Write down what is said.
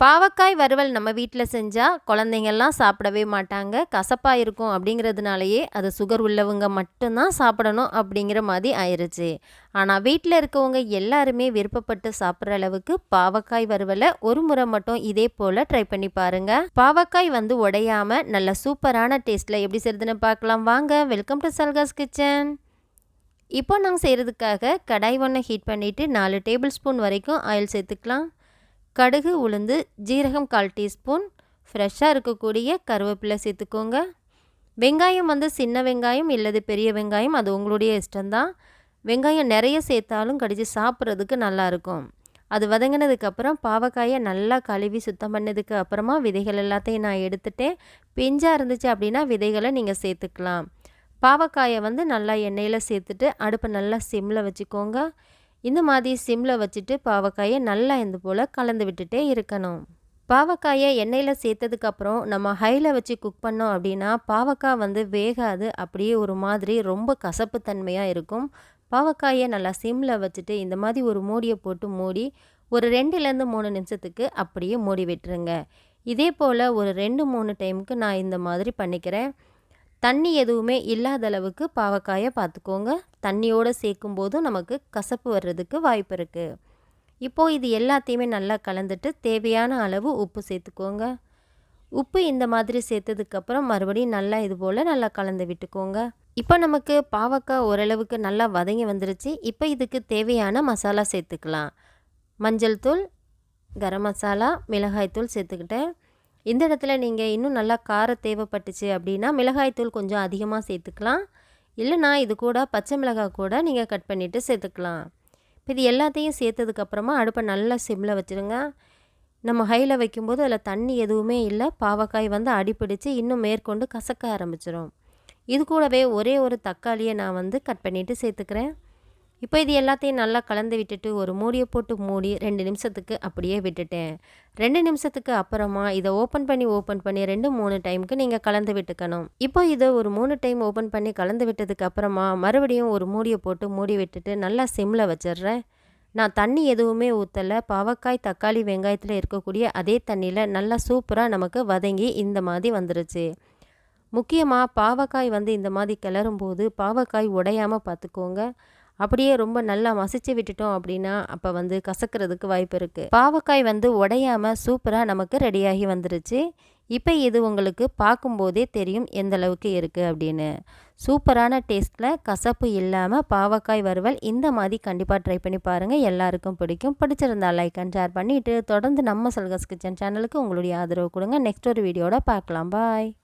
பாவக்காய் வறுவல் நம்ம வீட்டில் செஞ்சால் குழந்தைங்கள்லாம் சாப்பிடவே மாட்டாங்க. கசப்பாக இருக்கும் அப்படிங்கிறதுனாலயே அது சுகர் உள்ளவங்க மட்டும்தான் சாப்பிடணும் அப்படிங்கிற மாதிரி ஆயிடுச்சு ஆனால் வீட்டில் இருக்கவங்க எல்லாருமே விருப்பப்பட்டு சாப்பிட்ற அளவுக்கு பாவக்காய் வறுவலை ஒரு முறை மட்டும் இதே போல் ட்ரை பண்ணி பாருங்கள் பாவக்காய் வந்து உடையாமல் நல்ல சூப்பரான டேஸ்ட்டில் எப்படி செய்யுதுன்னு பார்க்கலாம். வாங்க வெல்கம் டு சல்காஸ் கிச்சன் இப்போ நாங்கள் செய்கிறதுக்காக கடாய் ஒன்று ஹீட் பண்ணிவிட்டு நாலு டேபிள் ஸ்பூன் வரைக்கும் ஆயில் சேர்த்துக்கலாம். கடுகு உளுந்து ஜீரகம் கால் டீஸ்பூன் ஃப்ரெஷ்ஷாக இருக்கக்கூடிய கருவேப்பிலை சேர்த்துக்கோங்க. வெங்காயம் வந்து சின்ன வெங்காயம் இல்லது பெரிய வெங்காயம் அது உங்களுடைய இஷ்டம்தான். வெங்காயம் நிறைய சேர்த்தாலும் கடித்து சாப்பிட்றதுக்கு நல்லாயிருக்கும். அது வதங்கினதுக்கப்புறம் பாவக்காயை நல்லா கழுவி சுத்தம் பண்ணதுக்கு அப்புறமா விதைகள் எல்லாத்தையும் நான் எடுத்துட்டேன். பிஞ்சாக இருந்துச்சு அப்படின்னா விதைகளை நீங்கள் சேர்த்துக்கலாம். பாவக்காயை வந்து நல்லா எண்ணெயில் சேர்த்துட்டு அடுப்பை நல்லா சிம்மில் வச்சுக்கோங்க. இந்த மாதிரி சிம்மில் வச்சுட்டு பாவக்காயை நல்லா இந்த போல் கலந்து விட்டுட்டே இருக்கணும். பாவக்காயை எண்ணெயில் சேர்த்ததுக்கப்புறம் நம்ம ஹையில் வச்சு குக் பண்ணோம் அப்படின்னா பாவக்காய் வந்து வேகாது அப்படியே ஒரு மாதிரி ரொம்ப கசப்பு தன்மையாக இருக்கும். பாவக்காயை நல்லா சிம்மில் வச்சுட்டு இந்த மாதிரி ஒரு மூடியை போட்டு மூடி ஒரு ரெண்டுலேருந்து மூணு நிமிஷத்துக்கு அப்படியே மூடி விட்டுருங்க. இதே போல் ஒரு ரெண்டு மூணு டைமுக்கு நான் இந்த மாதிரி பண்ணிக்கிறேன். தண்ணி எதுவுமே இல்லாத அளவுக்கு பாவக்காயை பார்த்துக்கோங்க. தண்ணியோடு சேர்க்கும் போதும் நமக்கு கசப்பு வர்றதுக்கு வாய்ப்பு இருக்குது இப்போது இது எல்லாத்தையுமே நல்லா கலந்துட்டு தேவையான அளவு உப்பு சேர்த்துக்கோங்க. உப்பு இந்த மாதிரி சேர்த்ததுக்கப்புறம் மறுபடியும் நல்லா இது போல் நல்லா கலந்து விட்டுக்கோங்க. இப்போ நமக்கு பாவக்காய் ஓரளவுக்கு நல்லா வதங்கி வந்துருச்சு. இப்போ இதுக்கு தேவையான மசாலா சேர்த்துக்கலாம். மஞ்சள் தூள் கரம் மசாலா மிளகாய் தூள் சேர்த்துக்கிட்டேன். இந்த இடத்துல நீங்கள் இன்னும் நல்லா காரம் தேவைப்பட்டுச்சு அப்படின்னா மிளகாய்த்தூள் கொஞ்சம் அதிகமாக சேர்த்துக்கலாம். இல்லைனா இது கூட பச்சை மிளகாய் கூட நீங்கள் கட் பண்ணிவிட்டு சேர்த்துக்கலாம். இப்போ இது எல்லாத்தையும் சேர்த்ததுக்கப்புறமா அடுப்பை நல்லா சிம்மில் வச்சுருங்க. நம்ம ஹையில் வைக்கும்போது அதில் தண்ணி எதுவுமே இல்லை. பாவக்காய் வந்து அடிப்பிடிச்சு இன்னும் மேற்கொண்டு கசக்க ஆரம்பிச்சிடும் இது கூடவே ஒரே ஒரு தக்காளியை நான் வந்து கட் பண்ணிவிட்டு சேர்த்துக்கிறேன். இப்போ இது எல்லாத்தையும் நல்லா கலந்து விட்டுட்டு ஒரு மூடியை போட்டு மூடி ரெண்டு நிமிஷத்துக்கு அப்படியே விட்டுட்டேன். ரெண்டு நிமிஷத்துக்கு அப்புறமா இதை ஓப்பன் பண்ணி ஓப்பன் பண்ணி ரெண்டு மூணு டைமுக்கு நீங்கள் கலந்து விட்டுக்கணும். இப்போ இதை ஒரு மூணு டைம் ஓப்பன் பண்ணி கலந்து விட்டதுக்கு அப்புறமா மறுபடியும் ஒரு மூடியை போட்டு மூடி விட்டுட்டு நல்லா சிம்மில் வச்சிடுறேன். நான் தண்ணி எதுவுமே ஊற்றலை பாவக்காய் தக்காளி வெங்காயத்தில் இருக்கக்கூடிய அதே தண்ணியில் நல்லா சூப்பராக நமக்கு வதங்கி இந்த மாதிரி வந்துருச்சு. முக்கியமாக பாவக்காய் வந்து இந்த மாதிரி கிளறும் போது பாவக்காய் உடையாமல் பார்த்துக்கோங்க. அப்படியே ரொம்ப நல்லா மசிச்சு விட்டுட்டோம் அப்படின்னா அப்போ வந்து கசக்கிறதுக்கு வாய்ப்பு இருக்குது பாவக்காய் வந்து உடையாமல் சூப்பராக நமக்கு ரெடியாகி வந்துருச்சு. இப்போ இது உங்களுக்கு பார்க்கும்போதே தெரியும் எந்த அளவுக்கு இருக்குது அப்படின்னு. சூப்பரான டேஸ்ட்டில் கசப்பு இல்லாமல் பாவக்காய் வறுவல் இந்த மாதிரி கண்டிப்பாக ட்ரை பண்ணி பாருங்கள் எல்லாருக்கும் பிடிக்கும். பிடிச்சிருந்தா லைக் அண்ட் ஷேர் பண்ணிவிட்டு தொடர்ந்து நம்ம சல்கஸ் கிச்சன் சேனலுக்கு உங்களுடைய ஆதரவு கொடுங்க. நெக்ஸ்ட் ஒரு வீடியோட பார்க்கலாம். பாய்